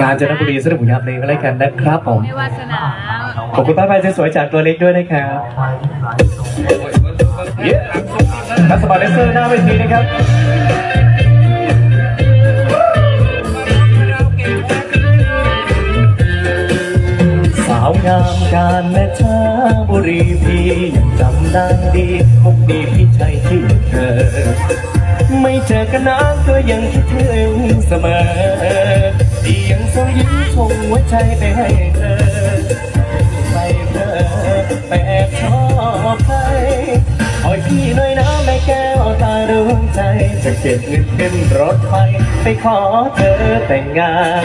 การจนบุรีสนุกผลงานเพลงอะไรกันนะครับผมไม่วาสนาขอบคุณป้าพายสวยๆจากตัวเล็กด้วยนะครับเย้ทัสมาเลเซอร์หน้าเวทีนะครับสาวงามการแม่ช้าบุรีพี่ยังจำได้ดีมุกดีพี่ใช่ที่เธอ ไม่เจอกันนานก็ยังคิดถึงเสมอที่ยังส่งยิ้มส่งหัวใจไปให้เธอ ไปเธอไปแอบชอบใครคอยพี่หน่อยนะแม่แก้วตาดวงใจ จะเก็บเงินขึ้นรถไฟไปขอเธอแต่งงาน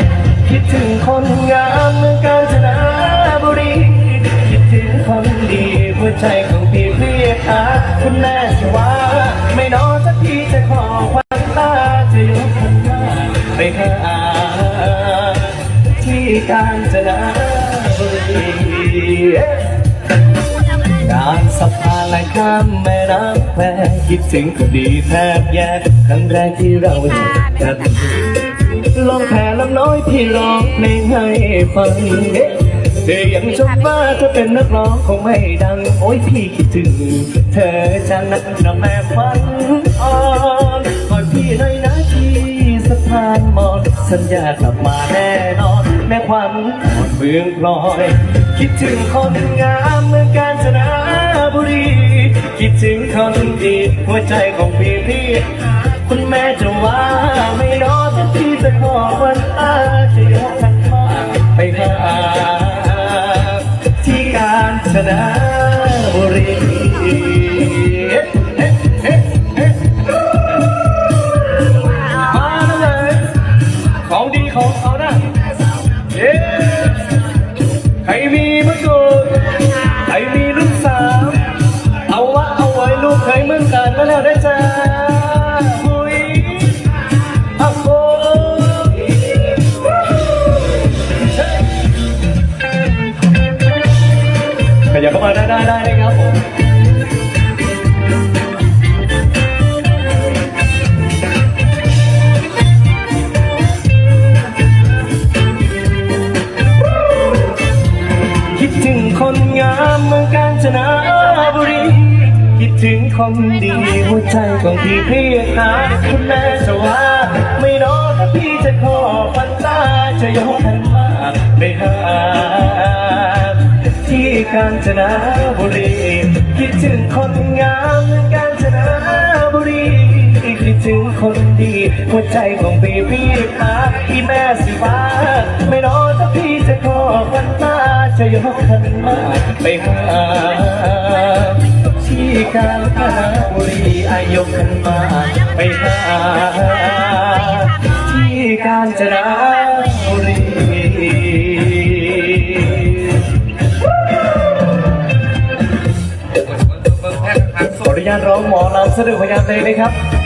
คิดถึงคนงามเมืองกาญจนบุรีคิดถึงคนดีหัวใจของพี่เรียกหาคุณแม่สวา ไม่นอนสักทีจะขอควันตาจะยกขันมาไปหาที่กาญจนบุรีงานสะพานและข้ามแม่น้ำแควคิดถึงคนดีแทบแย่ครั้งแรกที่เราเจอกันลองแผ่ลำน้อยพี่ร้องเพลงให้ฟังเธอยังชมว่าเธอเป็นนักร้องคงไม่ดัง โอ้ยพี่คิดถึง เธอจังนักนะแม่ฟัน สัญญากลับมาแน่นอนแม่ควันอ่อนเมืองพลอย คิดถึงคนงามเมืองกาญจนบุรี คิดถึงคนดีหัวใจของพี่พี่คุณแม่จะว่าไม่รอสักทีจะขอวันตาจะยกขันมาไปหาที่กาญจนบุรี ของดีของเขานะเย้ใครมีมะกรูดใครมีลูกสาวเอาวะเอาไว้ลูกเคยมึงกันมาแล้วได้จ้าหุยอัโกขยับเข้ามาได้ได้ได้ามเมืองกาญจนบุรี คิดถึงคนดีหัวใจของพี่เพียงหาคุณแม่จะว่าไม่รอถ้าพี่จะขอพันตาจะยกขันมาไปหาที่กาญจนบุรี คิดถึงคนงามเมืองกาญจนบุรีคิดถึงคนดีหัวใจของพี่พี่หาที่แม่สิว่าไม่รอถ้าพี่จะขอพันตาจะยกขันมา ไปหาที่กาญจนบุรีอายกขันมาไปหาที่กาญจนบุรีขออนุญาตร้องหมอลำสะดุดพยานเลงนะครับ